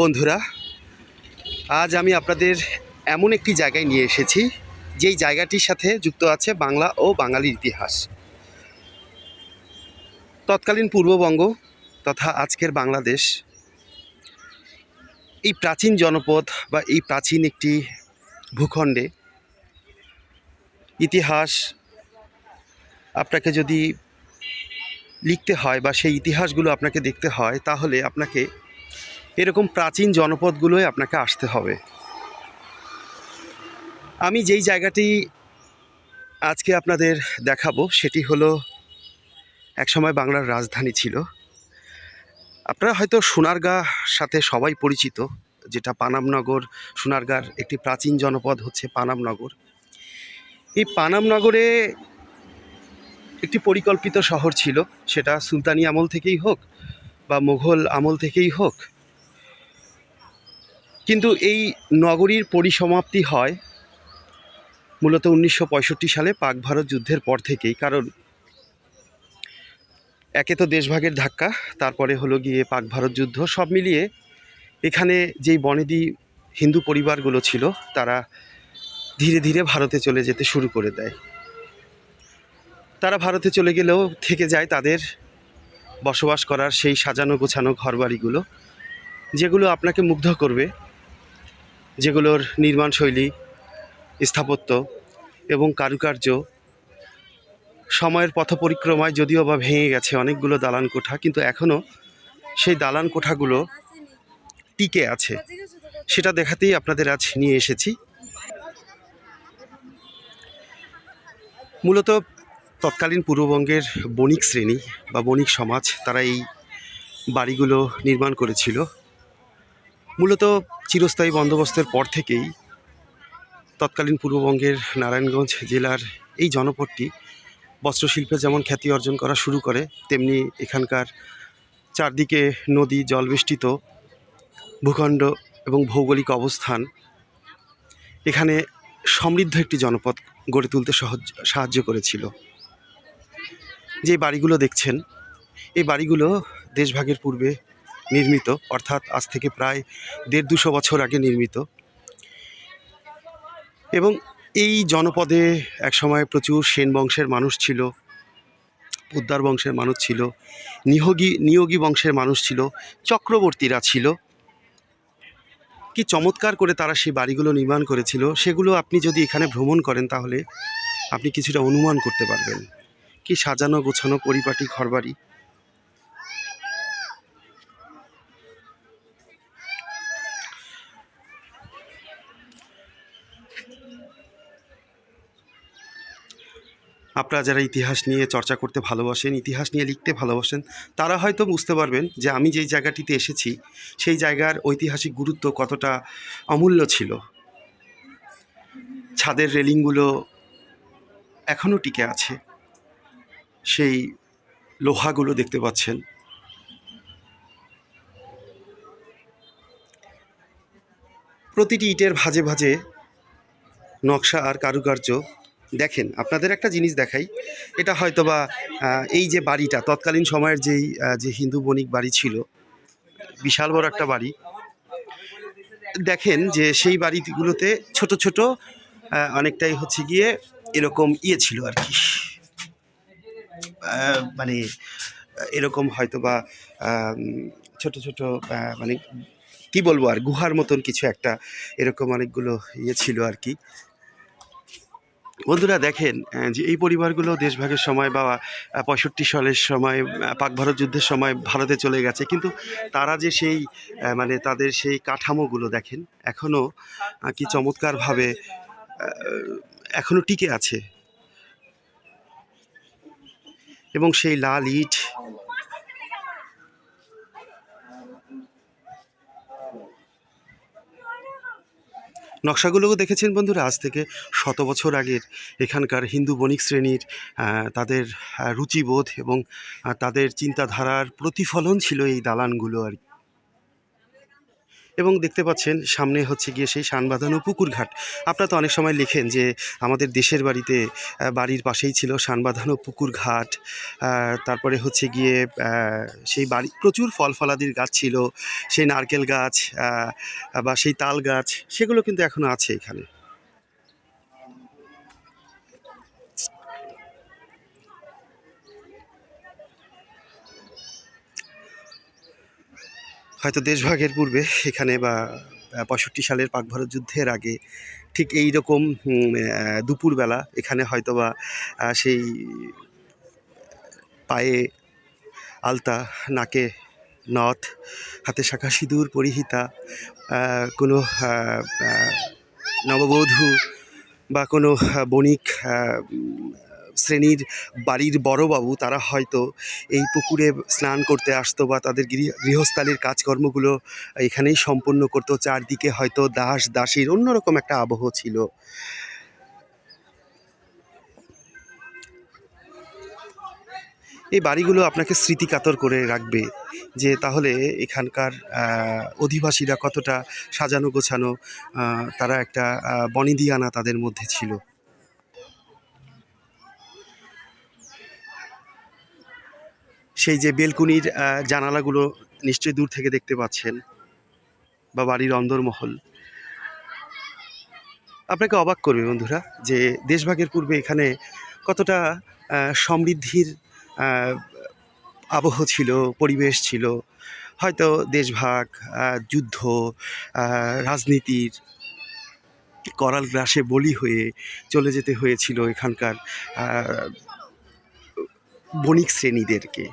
বন্ধুরা, আজ আমি আপনাদের এমন একটি জায়গায় নিয়ে এসেছি, যেই জায়গাটির সাথে যুক্ত আছে বাংলা ও বাঙালির ইতিহাস। তৎকালীন পূর্ববঙ্গ তথা আজকের বাংলাদেশ, এই প্রাচীন জনপদ বা এই প্রাচীন একটি ভূখণ্ডে ইতিহাস আপনাকে যদি লিখতে হয় বা সেই ইতিহাসগুলো আপনাকে দেখতে হয়, তাহলে আপনাকে এরকম প্রাচীন জনপদগুলোয় আপনাকে আসতে হবে। আমি যেই জায়গাটি আজকে আপনাদের দেখাবো, সেটি হলো একসময় বাংলার রাজধানী ছিল। আপনারা হয়তো সোনারগাঁ সাথে সবাই পরিচিত, যেটা পানামনগর, সোনারগাঁর একটি প্রাচীন জনপদ হচ্ছে পানামনগর। এই পানামনগরে একটি পরিকল্পিত শহর ছিল, সেটা সুলতানি আমল থেকেই হোক বা মুঘল আমল থেকেই হোক। কিন্তু এই নগরীর পরিসমাপ্তি হয় মূলত উনিশশো পঁয়ষট্টি সালে পাক ভারত যুদ্ধের পর থেকেই। কারণ একে তো দেশভাগের ধাক্কা, তারপরে হলো গিয়ে পাক ভারত যুদ্ধ। সব মিলিয়ে এখানে যেই বনেদি হিন্দু পরিবারগুলো ছিল, তারা ধীরে ধীরে ভারতে চলে যেতে শুরু করে দেয়। তারা ভারতে চলে গেলেও থেকে যায় তাদের বসবাস করার সেই সাজানো গোছানো ঘরবাড়িগুলো, যেগুলো আপনাকে মুগ্ধ করবে। যেগুলোর নির্মাণ শৈলী স্থাপত্য এবং কারুকার্য সময়ের পথ পরিক্রমায় যদিও বা ভেঙে গেছে অনেকগুলো দালান কোঠা, কিন্তু এখনও সেই দালান কোঠাগুলো টিকে আছে। সেটা দেখাতেই আপনাদের আজ নিয়ে এসেছি। মূলত তৎকালীন পূর্ববঙ্গের বণিক শ্রেণি বা বণিক সমাজ, তারা এই বাড়িগুলো নির্মাণ করেছিল। মূলত চিরস্থায়ী বন্দোবস্তের পর থেকেই তৎকালীন পূর্ববঙ্গের নারায়ণগঞ্জ জেলার এই জনপদটি বস্ত্রশিল্পে যেমন খ্যাতি অর্জন করা শুরু করে, তেমনি এখানকার চারদিকে নদী জলবেষ্টিত ভূখণ্ড এবং ভৌগোলিক অবস্থান এখানে সমৃদ্ধ একটি জনপদ গড়ে তুলতে সহজ, সাহায্য করেছিল। যে বাড়িগুলো দেখছেন, এই বাড়িগুলো দেশভাগের পূর্বে নির্মিত, অর্থাৎ আজ থেকে প্রায় দেড় দুশো বছর আগে নির্মিত। এবং এই জনপদে একসময় প্রচুর সেন বংশের মানুষ ছিল, পোদ্দার বংশের মানুষ ছিল নিয়োগী নিয়োগী বংশের মানুষ ছিল, চক্রবর্তীরা ছিল। কি চমৎকার করে তারা সেই বাড়িগুলো নির্মাণ করেছিল, সেগুলো আপনি যদি এখানে ভ্রমণ করেন তাহলে আপনি কিছুটা অনুমান করতে পারবেন। কি সাজানো গোছানো পরিপাটি ঘরবাড়ি আপনারা যারা ইতিহাস নিয়ে চর্চা করতে ভালোবাসেন, ইতিহাস নিয়ে লিখতে ভালোবাসেন, তারা হয়তো বুঝতে পারবেন যে আমি যেই জায়গাটিতে এসেছি, সেই জায়গার ঐতিহাসিক গুরুত্ব কতটা অমূল্য ছিল। ছাদের রেলিংগুলো এখনও টিকে আছে। সেই লোহাগুলো দেখতে পাচ্ছেন। প্রতিটি ইটের ভাজে ভাজে নকশা আর কারুকার্য দেখেন, আপনাদের একটা জিনিস দেখাই। এটা হয়তোবা এই যে বাড়িটা, তৎকালীন সময়ের যেই যে হিন্দু বণিক বাড়ি ছিল, বিশাল বড় একটা বাড়ি। দেখেন যে সেই বাড়িগুলোতে ছোট ছোট অনেকটাই হচ্ছে গিয়ে এরকম ইয়ে ছিল আর কি। মানে এরকম হয়তো বা ছোট ছোট মানে কি বলব আর, গুহার মতন কিছু একটা, এরকম অনেকগুলো ইয়ে ছিল আর কি। বন্ধুরা দেখেন যে এই পরিবারগুলো দেশভাগের সময় বা পঁয়ষট্টি সালের সময় পাক ভারত যুদ্ধের সময় ভারতে চলে গেছে। কিন্তু তারা যে সেই মানে তাদের সেই কাঠামোগুলো দেখেন এখনও কি চমৎকারভাবে এখনও টিকে আছে। এবং সেই লাল ইট নকশাগুলোও দেখেছেন বন্ধুরা আজ থেকে শত বছর আগের এখানকার হিন্দু বণিক শ্রেণির তাদের রুচিবোধ এবং তাদের চিন্তাধারার প্রতিফলন ছিল এই দালানগুলো আর কি। এবং দেখতে পাচ্ছেন সামনে হচ্ছে গিয়ে সেই শানবাঁধানো পুকুর ঘাট আপনারা তো অনেক সময় লেখেন যে আমাদের দেশের বাড়িতে বাড়ির পাশেই ছিল শানবাঁধানো পুকুর ঘাট তারপরে হচ্ছে গিয়ে সেই বাড়ি, প্রচুর ফল ফলাদির গাছ ছিল, সেই নারকেল গাছ বা সেই তাল গাছ, সেগুলো কিন্তু এখনও আছে এখানে। হয়তো দেশভাগের পূর্বে এখানে বা পঁয়ষট্টি সালের পাক ভারত যুদ্ধের আগে ঠিক এই রকম দুপুরবেলা এখানে হয়তো বা সেই, পায়ে আলতা, নাকে নথ, হাতে শাখা সিঁদুর, পরিহিতা কোনো নববধূ বা কোনো বণিক শ্রেণির বাড়ির বড়বাবু তারা হয়তো এই পুকুরে স্নান করতে আসতো বা তাদের গৃহ- গৃহস্থালির কাজকর্মগুলো এখানেই সম্পন্ন করতো। চারদিকে হয়তো দাস দাসীর অন্যরকম একটা আবহ ছিল। এই বাড়িগুলো আপনাকে স্মৃতিকাতর করে রাখবে যে তাহলে এখানকার অধিবাসীরা কতটা সাজানো গোছানো তারা একটা বনিদিয়ানা তাদের মধ্যে ছিল। সেই যে বেলকুনির জানালাগুলো নিশ্চয়ই দূর থেকে দেখতে পাচ্ছেন বা বাড়ির অন্দরমহল। আপনাকে অবাক করবে বন্ধুরা যে দেশভাগের পূর্বে এখানে কতটা সমৃদ্ধির আবহ ছিল, পরিবেশ ছিল। হয়তো দেশভাগ যুদ্ধ রাজনীতির করাল গ্রাসে বলি হয়ে চলে যেতে হয়েছিল এখানকার বণিক শ্রেণীদেরকে।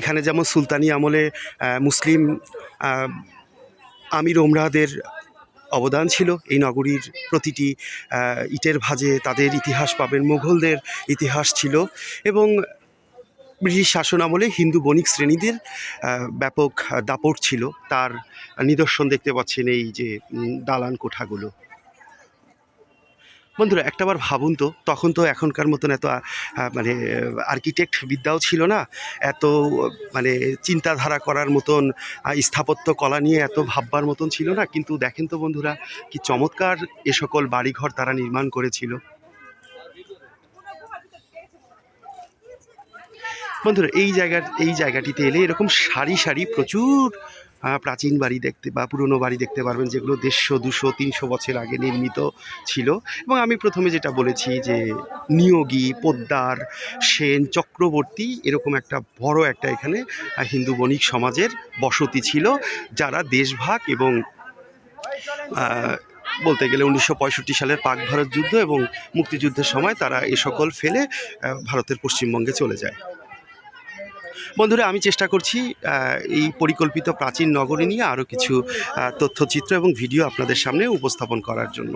এখানে যেমন সুলতানি আমলে মুসলিম আমির ওমরাদের অবদান ছিল। এই নগরীর প্রতিটি ইটের ভাঁজে তাদের ইতিহাস পাবেন মুঘলদের ইতিহাস ছিল এবং ব্রিটিশ শাসন আমলে হিন্দু বণিক শ্রেণীদের ব্যাপক দাপট ছিল। তার নিদর্শন দেখতে পাচ্ছেন এই যে দালান কোঠাগুলো। বন্ধুরা একটাবার ভাবুন তো, তখন তো এখনকার মতন এত মানে আর্কিটেক্ট বিদ্যাও ছিল না। এত মানে চিন্তাধারা করার মতন স্থাপত্য কলা নিয়ে এত ভাববার মতন ছিল না। কিন্তু দেখেন তো বন্ধুরা, কি চমৎকার এ সকল বাড়িঘর তারা নির্মাণ করেছিল। বন্ধুরা, এই জায়গার, এই জায়গাটিতে এলে এরকম সারি সারি প্রচুর প্রাচীন বাড়ি দেখতে বা পুরনো বাড়ি দেখতে পারবেন যেগুলো দেড়শো, দুশো, তিনশো বছর আগে নির্মিত ছিল। এবং আমি প্রথমে যেটা বলেছি যে নিয়োগী, পোদ্দার, সেন, চক্রবর্তী এরকম একটা বড় একটা এখানে হিন্দু বণিক সমাজের বসতি ছিল, যারা দেশভাগ এবং বলতে গেলে উনিশশো পঁয়ষট্টি সালের পাক ভারত যুদ্ধ এবং মুক্তিযুদ্ধের সময় তারা এ সকল ফেলে ভারতের পশ্চিমবঙ্গে চলে যায়। বন্ধুরা, আমি চেষ্টা করছি এই পরিকল্পিত প্রাচীন নগরী নিয়ে আরও কিছু তথ্যচিত্র এবং ভিডিও আপনাদের সামনে উপস্থাপন করার জন্য।